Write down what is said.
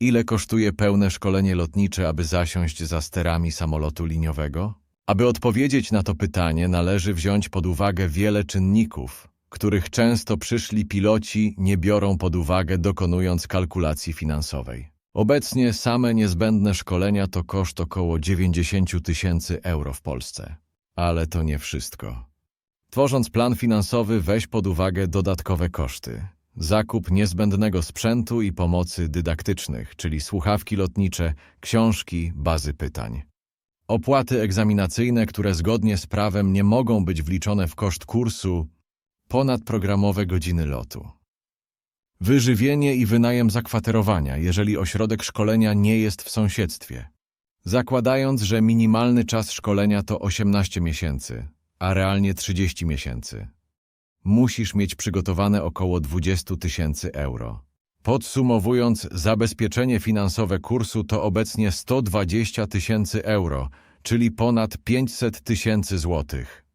Ile kosztuje pełne szkolenie lotnicze, aby zasiąść za sterami samolotu liniowego? Aby odpowiedzieć na to pytanie, należy wziąć pod uwagę wiele czynników, których często przyszli piloci nie biorą pod uwagę dokonując kalkulacji finansowej. Obecnie same niezbędne szkolenia to koszt około 90 tysięcy euro w Polsce. Ale to nie wszystko. Tworząc plan finansowy, weź pod uwagę dodatkowe koszty. Zakup niezbędnego sprzętu i pomocy dydaktycznych, czyli słuchawki lotnicze, książki, bazy pytań. Opłaty egzaminacyjne, które zgodnie z prawem nie mogą być wliczone w koszt kursu, ponadprogramowe godziny lotu. Wyżywienie i wynajem zakwaterowania, jeżeli ośrodek szkolenia nie jest w sąsiedztwie. Zakładając, że minimalny czas szkolenia to 18 miesięcy, a realnie 30 miesięcy. Musisz mieć przygotowane około 20 tysięcy euro. Podsumowując, zabezpieczenie finansowe kursu to obecnie 120 tysięcy euro, czyli ponad 500 tysięcy złotych.